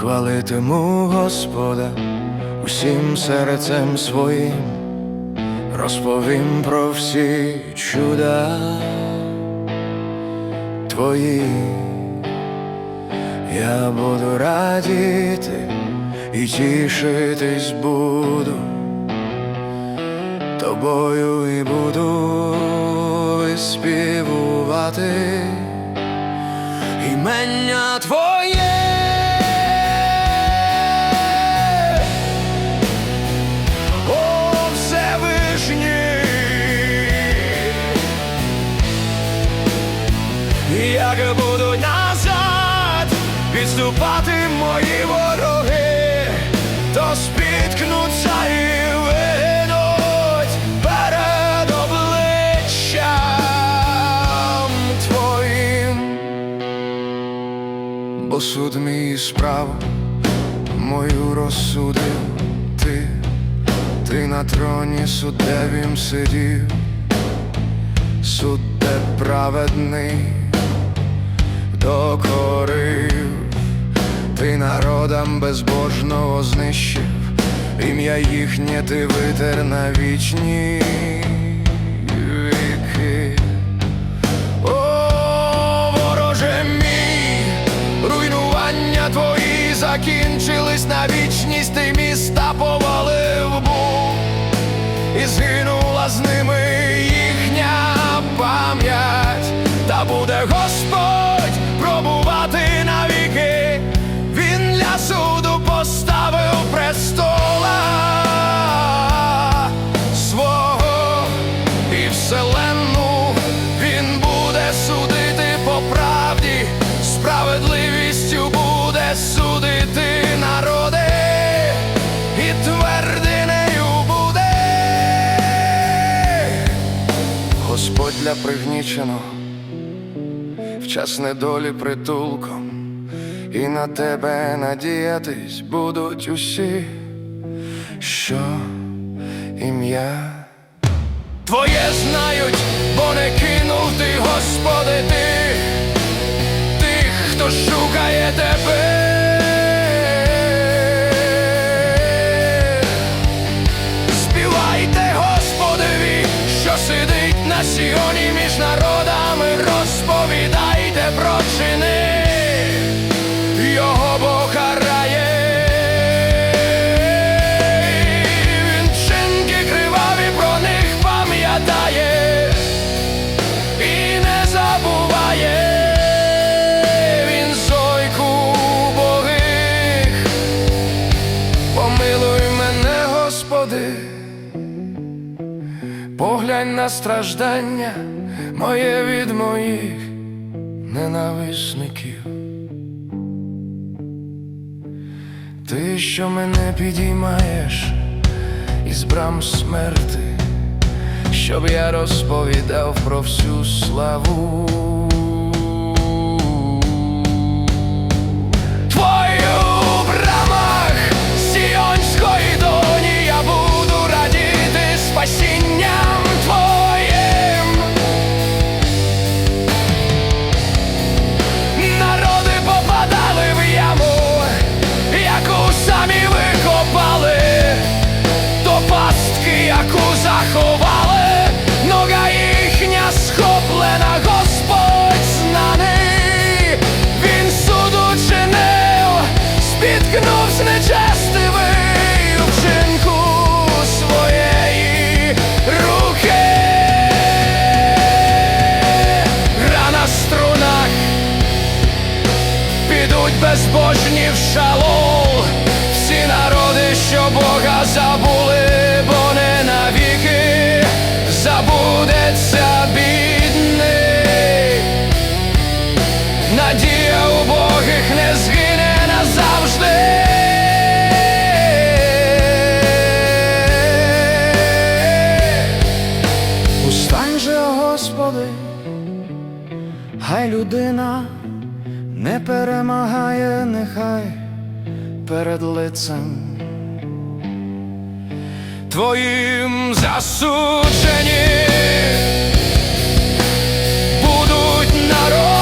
Хвалитиму Господа усім серцем своїм, розповім про всі чуда твої, я буду радіти і тішитись буду, тобою і буду виспівувати імення твоє. Відступати мої вороги, то спіткнуться і вигинуть перед обличчям твоїм. Бо суд мій справу мою розсудив ти, ти на троні суддевім сидів, судде праведний докорив, ти народам безбожного знищив, ім'я їхнє ти витер на вічні віки. О, вороже мій, руйнування твої закінчились на вічність, ти міста повалив був, і згинула з ними їхня пам'ять, та буде Господь Господь для пригніченого, в час недолі притулком, і на тебе надіятись будуть усі, що ім'я. Твоє знають, бо не кинув ти, Господи, ти тих, хто шукає тебе. Співайте Господеві, що сидить на сіоні поглянь на страждання моє від моїх ненависників. Ти, що мене підіймаєш із брам смерти, щоб я розповідав про всю славу. Підуть безбожні в шалол, всі народи, що Бога забули, бо не навіки забудеться бідний. Надія у Богих не згине назавжди. Устань же, Господи, хай людина не перемагає нехай перед лицем твоїм засудженням будуть народ.